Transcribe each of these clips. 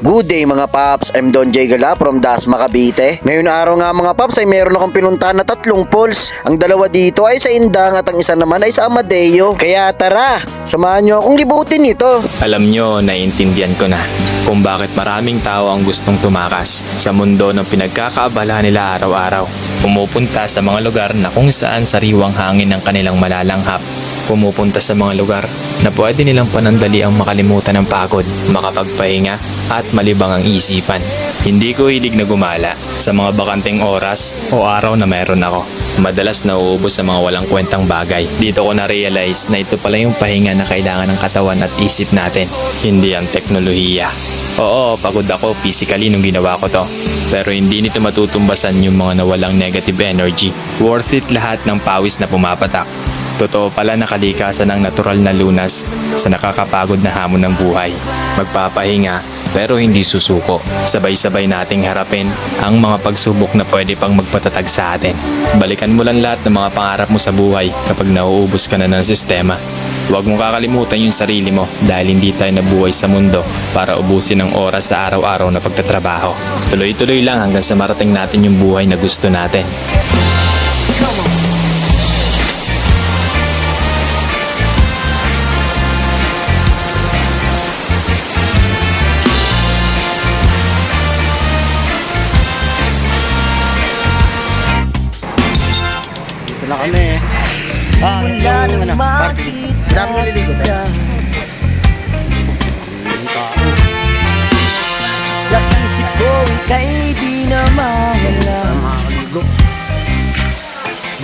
Good day mga paps, I'm Don J. Gala from Dasma, Cavite. Ngayon araw nga mga paps ay meron akong pinuntahan na tatlong pools. Ang dalawa dito ay sa Indang at ang isa naman ay sa Amadeo. Kaya tara, samahan nyo akong libutin ito. Alam nyo, naiintindihan ko na kung bakit maraming tao ang gustong tumakas sa mundo ng pinagkakaabala nila araw-araw. Pumupunta sa mga lugar na kung saan sariwang hangin ang kanilang malalanghap. Pumupunta sa mga lugar na pwede nilang panandali ang makalimutan ng pagod, makapagpahinga at malibang ang isipan. Hindi ko hilig na gumala sa mga bakanteng oras o araw na meron ako. Madalas nauubos sa mga walang kwentang bagay. Dito ko na-realize na ito pala yung pahinga na kailangan ng katawan at isip natin, hindi ang teknolohiya. Oo, pagod ako physically nung ginawa ko to. Pero hindi nito matutumbasan yung mga nawalang negative energy. Worth it lahat ng pawis na pumapatak. Totoo pala na kalikasan ng natural na lunas sa nakakapagod na hamon ng buhay. Magpapahinga pero hindi susuko. Sabay-sabay nating harapin ang mga pagsubok na pwede pang magpatatag sa atin. Balikan mo lang lahat ng mga pangarap mo sa buhay kapag nauubos ka na ng sistema. Huwag mong kakalimutan yung sarili mo dahil hindi tayo nabuhay sa mundo para ubusin ang oras sa araw-araw na pagtatrabaho. Tuloy-tuloy lang hanggang sa marating natin yung buhay na gusto natin. Ah, ano naman na, parking. Dami naliligo tayo. Sa isip ko ika'y di na mawala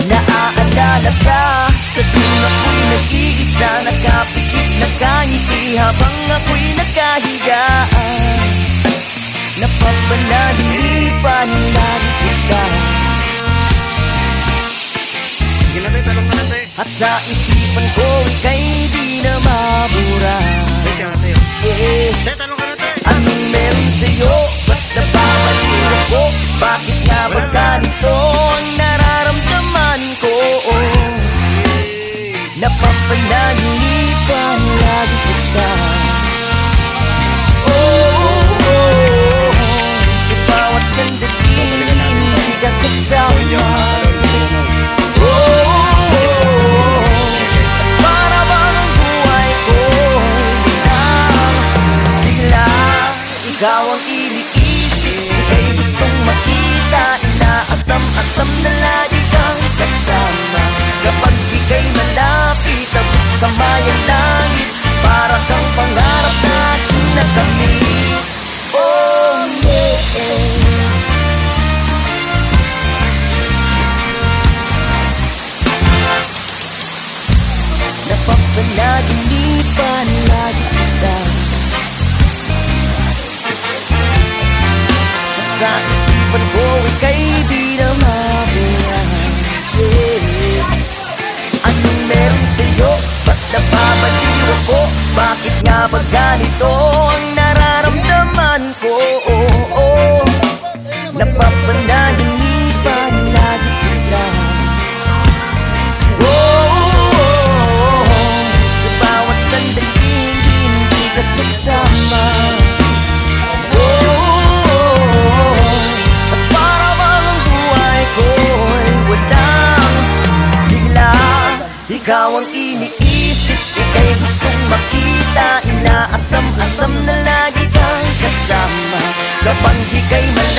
Naaalala ka sa tuwing ako'y nag-iisa Nakapikit, nakangiti habang ako'y nakahiga Napapanalinipan At sa isipan ko ika'y di na mabura. Eh. Anong meron sa'yo? Ba't napapaliw ako? Bakit nga ba ganito ang nararamdaman ko? Napapanaginipan lagi kita Oh, oh, oh, Sa bawat sandali Hindi ka kasama Ikaw ang iniisip Ika'y gustong makita. Inaasam-asam na lagi kang kasama. Kapag ika'y malapit Abot kamay ang langit. Para kang pangarap natin na kami Oh yeah. Napapanaginipan At sa isipan ko ika'y di Ikaw ang iniisip, ika'y gustong makita. Inaasam-asam na lagi kang kasama. Kapag ika'y malapit,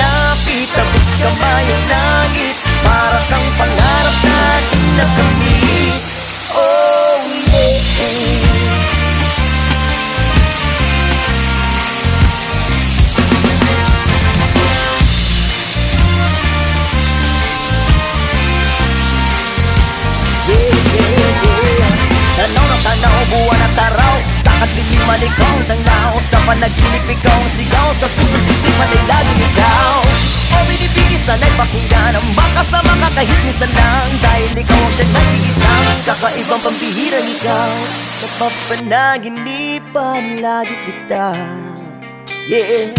buwan at araw Sa kadiliman ikaw ang tanglaw Sa panaginip ikaw ang sigaw. Sa puso't isipan ay laging ikaw. O binibigis sana'y pakinggan Ang makasama ka kahit minsan lang. Dahil ikaw ang siyang nag-iisang Kakaibang pambihirang ikaw. Napapanaginipan lagi kita. Yeah